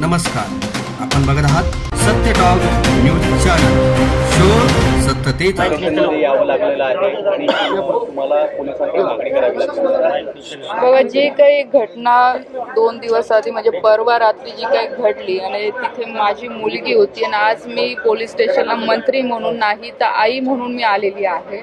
नमस्कार. आपण बघत आहात सत्य टॉक न्यूज चॅनल शोर सत्यतेचा यावं लागलेलं आहे आणि तुम्हाला पोलिसांची मागणी करावी लागली बघा जी काही घटना दोन दिवस आधी म्हणजे परवा रात्री जी काही घडली आणि तिथे माझी मुलगी होती आणि आज मी पोलीस स्टेशनला मंत्री म्हणून नाही तर आई म्हणून मी आलेली आहे.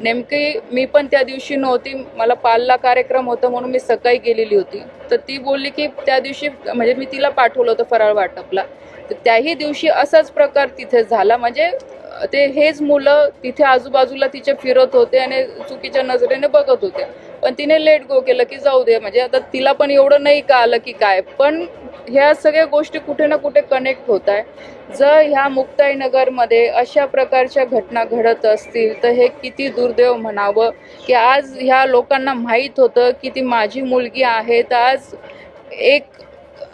नेमकी मी पण त्या दिवशी नव्हती. मला पालला कार्यक्रम होता म्हणून मी सकाळी गेलेली होती. तर ती बोलली की त्या दिवशी म्हणजे मी तिला पाठवलं होतं फराळ वाटपला. तर त्याही दिवशी असाच प्रकार तिथे झाला. म्हणजे ते हेच मुलं तिथे आजूबाजूला तिचे फिरत होते आणि चुकीच्या नजरेने बघत होते पण तिने लेट गो केलं की जाऊ दे. म्हणजे आता तिला पण एवढं नाही का आलं की काय. पण ह्या सगळ्या गोष्टी कुठे ना कुठे कनेक्ट होत आहे. जर ह्या मुक्ताईनगरमध्ये अशा प्रकारच्या घटना घडत असतील तर हे किती दुर्दैव म्हणावं की आज ह्या लोकांना माहीत होतं की ती माझी मुलगी आहे. तर आज एक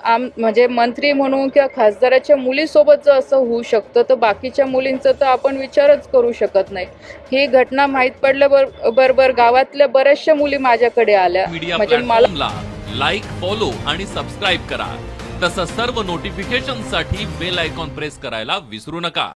आम म्हणजे मंत्री म्हणून किंवा खासदाराच्या मुलीसोबत जर असं होऊ शकतं तर बाकीच्या मुलींचं तर आपण विचारच करू शकत नाही. ही घटना माहीत पडल्याबर बरोबर गावातल्या बऱ्याचशा मुली माझ्याकडे आल्या. म्हणजे मला लाईक फॉलो आणि सबस्क्राईब करा. तसंच सर्व नोटिफिकेशनसाठी बेल आयकॉन प्रेस करायला विसरू नका.